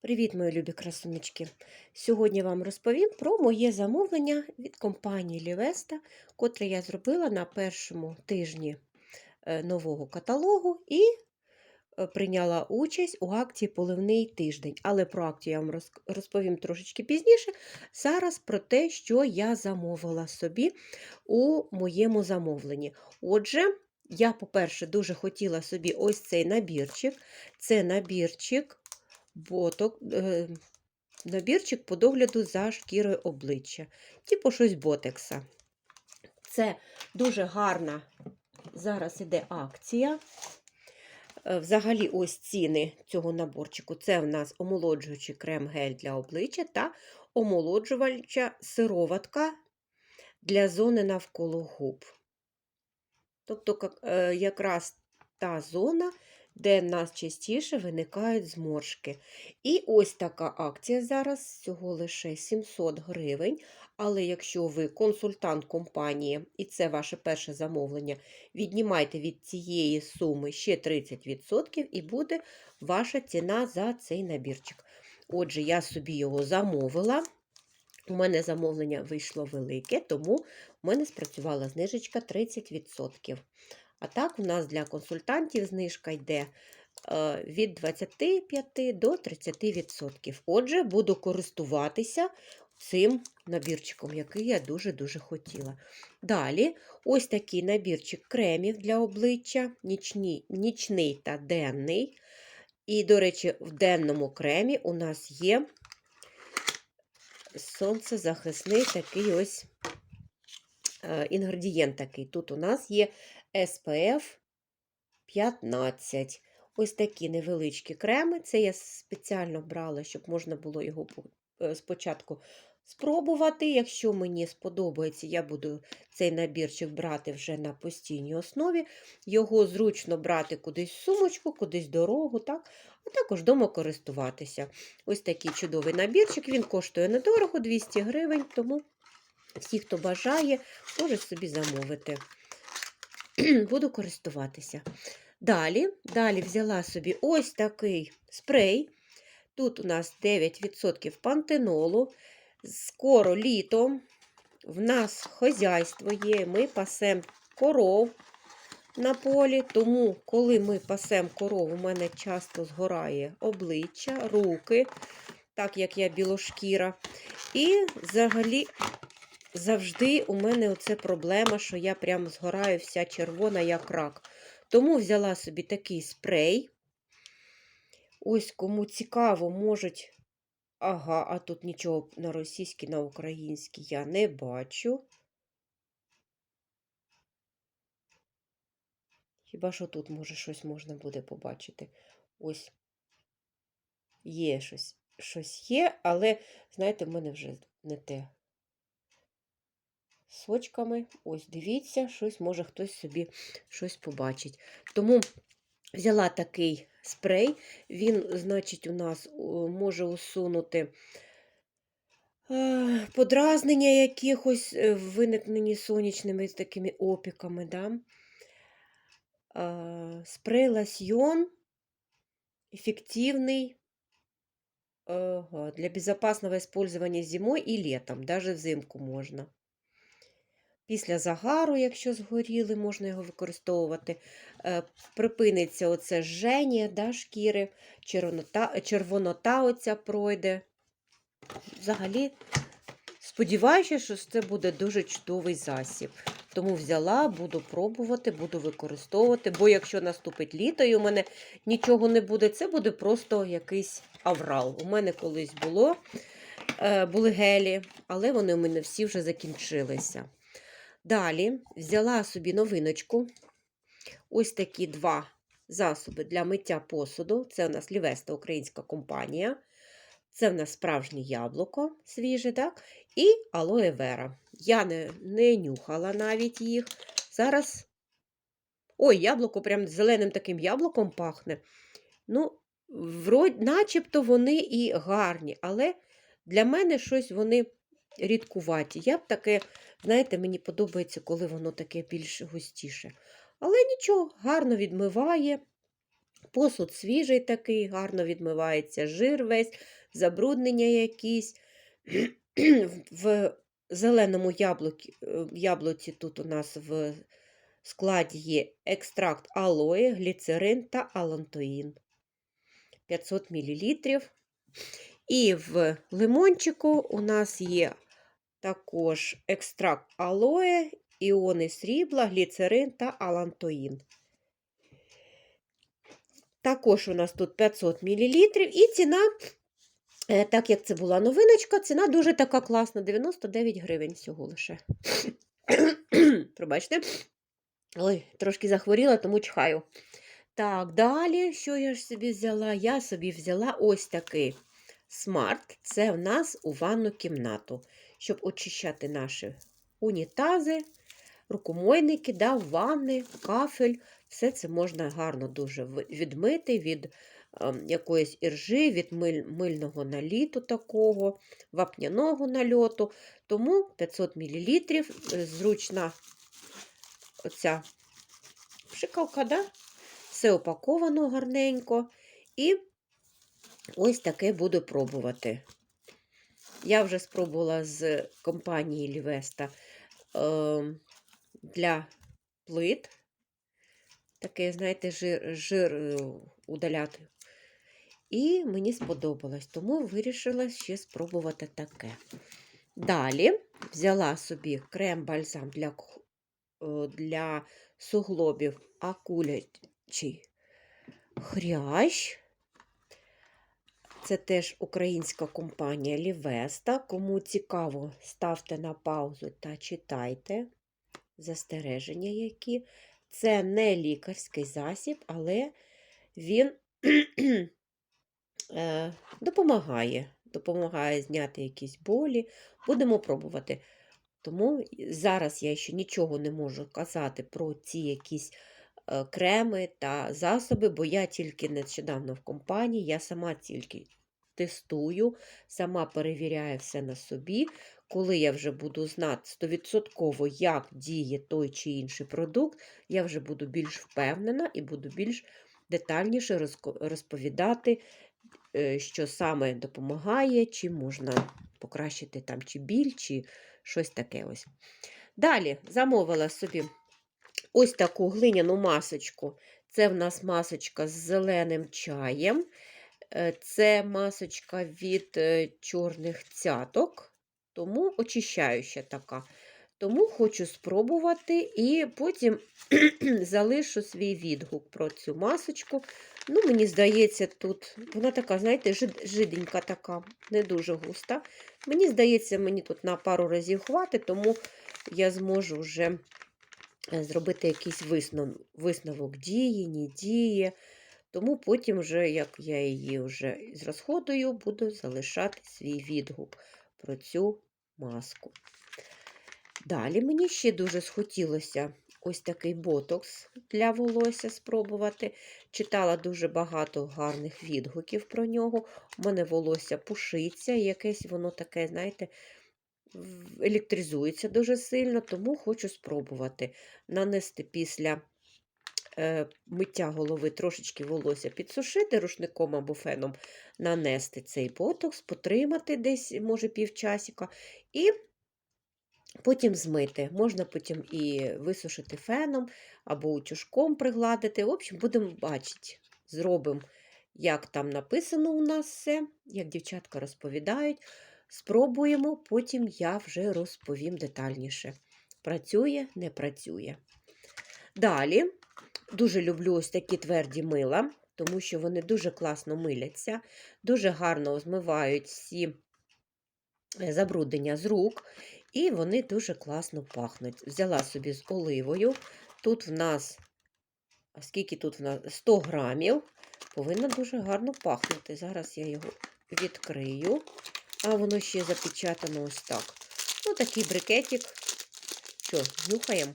Привіт, мої любі красунечки! Сьогодні вам розповім про моє замовлення від компанії Лівеста, котре я зробила на першому тижні е, нового каталогу і е, прийняла участь у акції Поливний тиждень. Але про акцію я вам розповім трошечки пізніше. Зараз про те, що я замовила собі у моєму замовленні. Отже, я, по-перше, дуже хотіла собі ось цей набірчик. Це набірчик боток, е, набірчик по догляду за шкірою обличчя, типу щось ботекса. Це дуже гарна зараз іде акція. Е, Взагалі, ось ціни цього наборчику. Це в нас омолоджуючий крем-гель для обличчя та омолоджувальча сироватка для зони навколо губ. Тобто, е, якраз та зона, де в нас частіше виникають зморшки. І ось така акція зараз всього лише 700 гривень. Але якщо ви консультант компанії і це ваше перше замовлення, віднімайте від цієї суми ще 30% і буде ваша ціна за цей набірчик. Отже, я собі його замовила. У мене замовлення вийшло велике, тому у мене спрацювала знижечка 30%. А так, у нас для консультантів знижка йде е, від 25 до 30%. Отже, буду користуватися цим набірчиком, який я дуже-дуже хотіла. Далі, ось такий набірчик кремів для обличчя, нічні, нічний та денний. І, до речі, в денному кремі у нас є сонцезахисний такий ось е, інгредієнт такий. Тут у нас є SPF 15. Ось такі невеличкі креми. Це я спеціально брала, щоб можна було його е, спочатку спробувати. Якщо мені сподобається, я буду цей набірчик брати вже на постійній основі. Його зручно брати кудись в сумочку, кудись в дорогу, так? а також вдома користуватися. Ось такий чудовий набірчик. Він коштує недорого, 200 гривень, тому всі, хто бажає, може собі замовити. Буду користуватися. Далі, далі взяла собі ось такий спрей. Тут у нас 9% пантенолу. Скоро літо. В нас хозяйство є, ми пасемо коров на полі. Тому, коли ми пасемо коров, у мене часто згорає обличчя, руки, так як я білошкіра. І взагалі завжди у мене оце проблема, що я прямо згораю вся червона, як рак. Тому взяла собі такий спрей. Ось кому цікаво, можуть. Ага, а тут нічого на російській, на українській я не бачу. Хіба що тут, може, щось можна буде побачити. Ось є щось. Щось є, але, знаєте, в мене вже не те. Сочками. Ось, дивіться, щось, може хтось собі щось побачить. Тому взяла такий спрей. Він, значить, у нас може усунути е, подразнення якихось, е, виникнені сонячними такими опіками. Да? Е, Спрей лосьйон эффективный ага, для безопасного использования зимой і літом, даже взимку можна. Після загару, якщо згоріли, можна його використовувати. Е, Припиниться оце жження да, шкіри, червонота, червонота оця пройде. Взагалі, сподіваюся, що це буде дуже чудовий засіб. Тому взяла, буду пробувати, буду використовувати, бо якщо наступить літо і у мене нічого не буде, це буде просто якийсь аврал. У мене колись було, е, були гелі, але вони у мене всі вже закінчилися. Далі взяла собі новиночку. Ось такі два засоби для миття посуду. Це у нас Лівеста українська компанія. Це в нас справжнє яблуко свіже, так? І алоє вера. Я не, не нюхала навіть їх. Зараз. Ой, яблуко прям зеленим таким яблуком пахне. Ну, врод... начебто вони і гарні, але для мене щось вони рідкуваті. Я б таке, знаєте, мені подобається, коли воно таке більш густіше. Але нічого, гарно відмиває. Посуд свіжий такий, гарно відмивається жир весь, забруднення якісь. В зеленому яблукі, е, яблуці тут у нас в складі є екстракт алої, гліцерин та алантоїн. 500 мл. І в лимончику у нас є також екстракт алоє, іони срібла, гліцерин та алантоїн. Також у нас тут 500 мл. І ціна, е, так як це була новиночка, ціна дуже така класна 99 гривень всього лише. Пробачте. Ой, трошки захворіла, тому чхаю. Так, далі, що я ж собі взяла? Я собі взяла ось такий смарт. Це в нас у ванну кімнату, щоб очищати наші унітази, рукомойники, да, ванни, кафель. Все це можна гарно дуже відмити від е, якоїсь іржи, від миль, мильного наліту такого, вапняного нальоту. Тому 500 мл зручна оця пшикалка, да? все упаковано гарненько. І ось таке буду пробувати. Я вже спробувала з компанії Лівеста е, для плит. Таке, знаєте, жир, жир е, удаляти. І мені сподобалось, тому вирішила ще спробувати таке. Далі взяла собі крем-бальзам для, е, для суглобів акулячий хрящ. Це теж українська компанія Лівеста. Кому цікаво, ставте на паузу та читайте застереження які. Це не лікарський засіб, але він е, допомагає. Допомагає зняти якісь болі. Будемо пробувати. Тому зараз я ще нічого не можу казати про ці якісь е, креми та засоби, бо я тільки нещодавно в компанії, я сама тільки тестую, сама перевіряю все на собі. Коли я вже буду знати 100%, як діє той чи інший продукт, я вже буду більш впевнена і буду більш детальніше розповідати, е, що саме допомагає, чи можна покращити там чи біль, чи щось таке ось. Далі замовила собі ось таку глиняну масочку. Це в нас масочка з зеленим чаєм. Е, Це масочка від е, чорних цяток, тому очищаюча така. Тому хочу спробувати і потім залишу свій відгук про цю масочку. Ну, Мені здається, тут вона така, знаєте, жиденька така, не дуже густа. Мені здається, мені тут на пару разів хватить, тому я зможу вже е, зробити якийсь виснов- висновок дії, не дії. Тому потім, вже, як я її вже зрозходую, буду залишати свій відгук про цю маску. Далі мені ще дуже схотілося ось такий ботокс для волосся спробувати. Читала дуже багато гарних відгуків про нього. У мене волосся пушиться, і якесь воно таке, знаєте, електризується дуже сильно, тому хочу спробувати нанести після миття голови трошечки волосся підсушити рушником або феном, нанести цей ботокс, потримати десь, може, півчасика, і потім змити. Можна потім і висушити феном, або утюжком пригладити. В общем, будемо бачити, зробимо, як там написано у нас все, як дівчатка розповідають. Спробуємо, потім я вже розповім детальніше. Працює, не працює. Далі дуже люблю ось такі тверді мила, тому що вони дуже класно миляться, дуже гарно змивають всі е, забруднення з рук, і вони дуже класно пахнуть. Взяла собі з оливою. Тут в нас, скільки тут в нас 100 грамів, повинно дуже гарно пахнути. Зараз я його відкрию, а воно ще запечатано ось так. Ну, такий брикетик. Що, нюхаємо?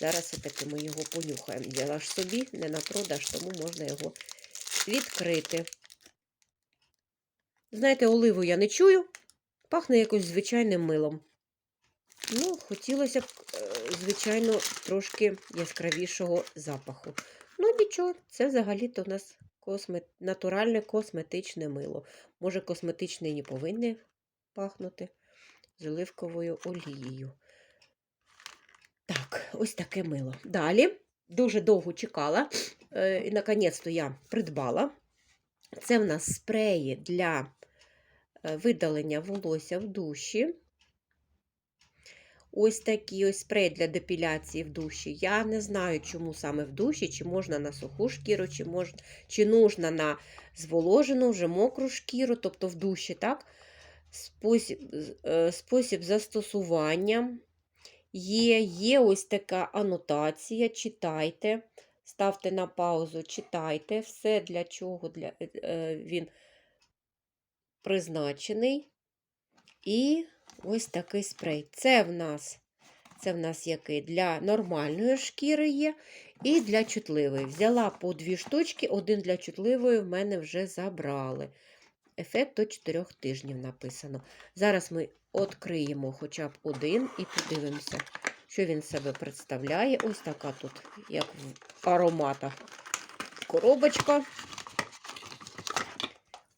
Зараз все-таки ми його понюхаємо. Взяла ж собі, не на продаж, тому можна його відкрити. Знаєте, оливу я не чую, пахне якось звичайним милом. Ну, хотілося б, е, звичайно, трошки яскравішого запаху. Ну, нічого, це взагалі-то у нас косме... натуральне косметичне мило. Може, косметичне і не повинне пахнути з оливковою олією. Ось таке мило. Далі дуже довго чекала, е, і наконець-то я придбала. Це в нас спреї для е, видалення волосся в душі. Ось такий ось спрей для депіляції в душі. Я не знаю, чому саме в душі, чи можна на суху шкіру, чи можна, чи нужна на зволожену, вже мокру шкіру, тобто в душі, так? Спосіб, е, спосіб застосування є, є ось така анотація. Читайте, ставте на паузу, читайте. Все для чого для, е, е, він призначений. І ось такий спрей. Це в нас, це в нас який для нормальної шкіри є і для чутливої. Взяла по дві штучки, один для чутливої в мене вже забрали. Ефект до 4 тижнів написано. Зараз ми відкриємо хоча б один і подивимося, що він себе представляє. Ось така тут, як в ароматах, коробочка.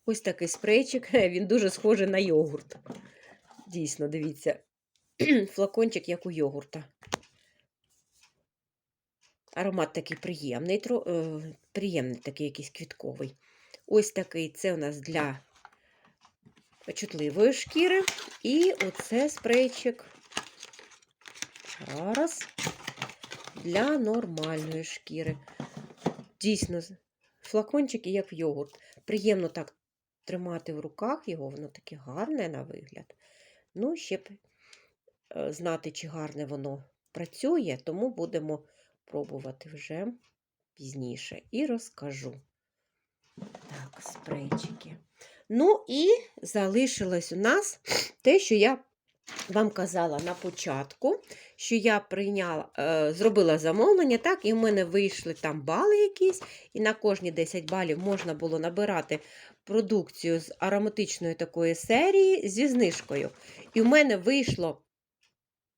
Ось такий спрейчик. Він дуже схожий на йогурт. Дійсно, дивіться, флакончик, як у йогурта. Аромат такий приємний, е, приємний такий якийсь квітковий. Ось такий це у нас для чутливої шкіри. І оце спрейчик. Зараз для нормальної шкіри. Дійсно, флакончики, як в йогурт. Приємно так тримати в руках його, воно таке гарне на вигляд. Ну, ще б знати, чи гарне воно працює, тому будемо пробувати вже пізніше і розкажу. Так, спрейчики. Ну і залишилось у нас те, що я вам казала на початку, що я прийняла, е, зробила замовлення, так, і в мене вийшли там бали якісь, і на кожні 10 балів можна було набирати продукцію з ароматичної такої серії зі знижкою. І в мене вийшло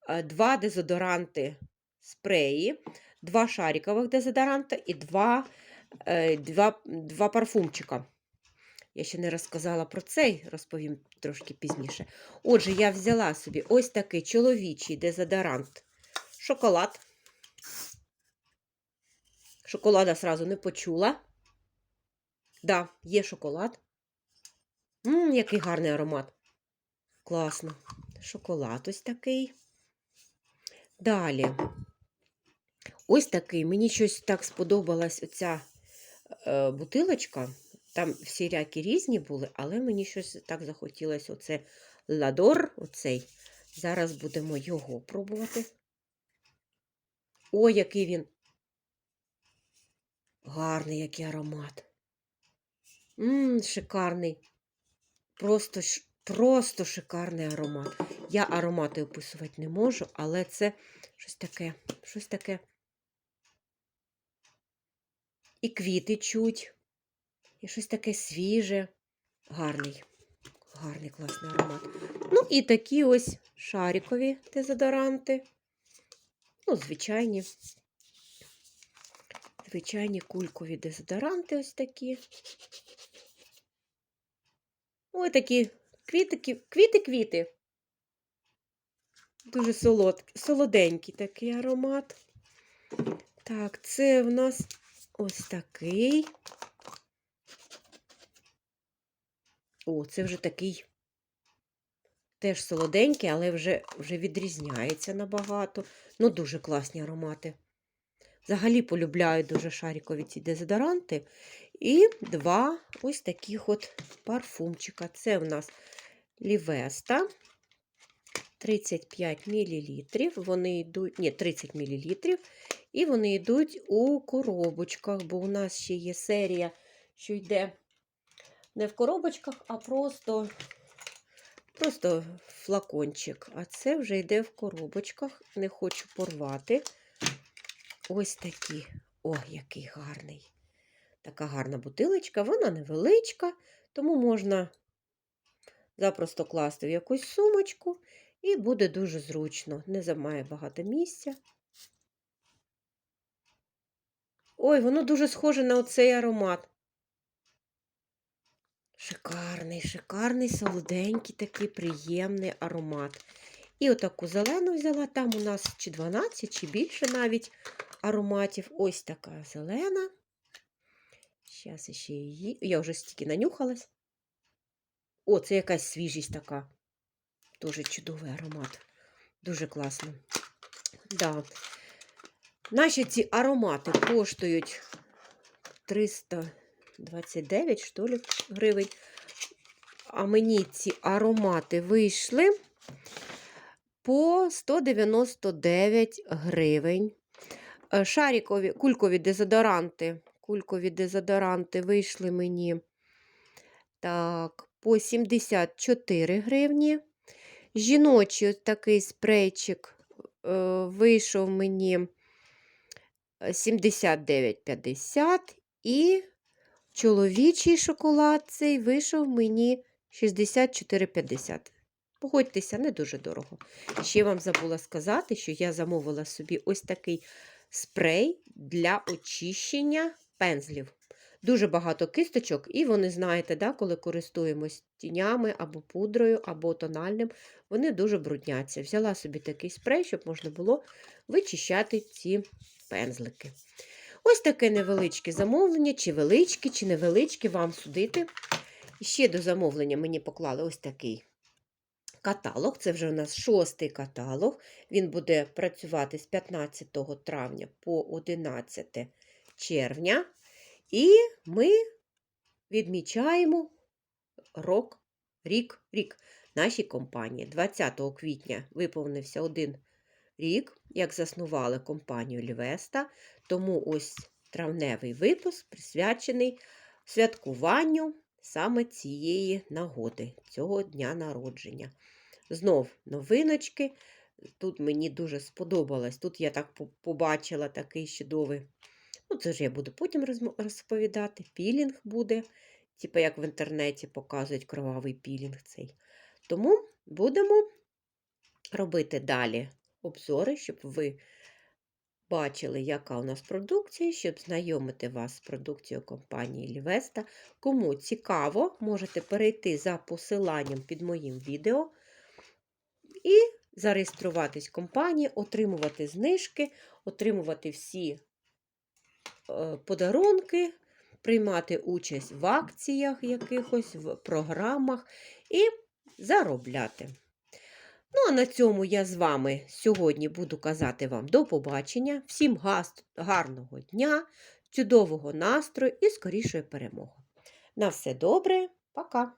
е, два дезодоранти спреї, два шарикових дезодоранта і два, е, два, два парфумчика. Я ще не розказала про цей, розповім трошки пізніше. Отже, я взяла собі ось такий чоловічий дезодорант шоколад. Шоколада сразу не почула. Да, є шоколад. Ммм, який гарний аромат. Класно. Шоколад ось такий. Далі. Ось такий. Мені щось так сподобалась оця е, бутилочка. Там всілякі різні були, але мені щось так захотілося оце ладор, оцей. Зараз будемо його пробувати. Ой, який він гарний, який аромат. Ммм, шикарний. Просто, просто шикарний аромат. Я аромати описувати не можу, але це щось таке, щось таке. І квіти чуть, і щось таке свіже. Гарний, гарний класний аромат. Ну і такі ось шарикові дезодоранти. Ну, звичайні. Звичайні кулькові дезодоранти ось такі. Ой, такі квіти-квіти. Дуже солод, солоденький такий аромат. Так, це в нас ось такий. О, це вже такий теж солоденький, але вже, вже відрізняється набагато. Ну, дуже класні аромати. Взагалі полюбляю дуже шарикові ці дезодоранти. І два ось таких от парфумчика. Це в нас Лівеста 35 мл. Вони йдуть, ні, 30 мл. І вони йдуть у коробочках, бо у нас ще є серія, що йде не в коробочках, а просто, просто флакончик. А це вже йде в коробочках. Не хочу порвати. Ось такі. О, який гарний. Така гарна бутилочка, вона невеличка, тому можна запросто класти в якусь сумочку і буде дуже зручно. Не займає багато місця. Ой, воно дуже схоже на оцей аромат. Шикарний, шикарний, солоденький, такий приємний аромат. І отаку зелену взяла. Там у нас чи 12, чи більше навіть ароматів. Ось така зелена. Зараз ще її. Я вже стільки нанюхалась. О, це якась свіжість така. Дуже чудовий аромат. Дуже класно. Да. Наші ці аромати коштують 329 що ли, гривень. А мені ці аромати вийшли по 199 гривень. Е, Шарікові, кулькові дезодоранти. Кулькові дезодоранти вийшли мені так, по 74 гривні. Жіночий такий спрейчик е, вийшов мені 79,50. І чоловічий шоколад цей вийшов мені 64,50. Погодьтеся, не дуже дорого. Ще вам забула сказати, що я замовила собі ось такий спрей для очищення пензлів. Дуже багато кисточок, і вони, знаєте, да, коли користуємось тінями або пудрою, або тональним, вони дуже брудняться. Взяла собі такий спрей, щоб можна було вичищати ці пензлики. Ось таке невеличке замовлення, чи величке, чи невеличке, вам судити. І ще до замовлення мені поклали ось такий каталог. Це вже у нас шостий каталог. Він буде працювати з 15 травня по 11 червня. І ми відмічаємо рок, рік, рік нашій компанії. 20 квітня виповнився один рік, як заснували компанію Лівеста. Тому ось травневий випуск присвячений святкуванню саме цієї нагоди, цього дня народження. Знов новиночки. Тут мені дуже сподобалось. Тут я так побачила такий чудовий. Ну, це ж я буду потім розповідати. Пілінг буде, типу як в інтернеті показують кровавий пілінг цей. Тому будемо робити далі обзори, щоб ви бачили, яка у нас продукція, щоб знайомити вас з продукцією компанії Лівеста. Кому цікаво, можете перейти за посиланням під моїм відео і зареєструватись в компанії, отримувати знижки, отримувати всі е, подарунки, приймати участь в акціях якихось, в програмах і заробляти. Ну, а на цьому я з вами сьогодні буду казати вам до побачення. Всім гарного дня, чудового настрою і скорішої перемоги. На все добре, пока!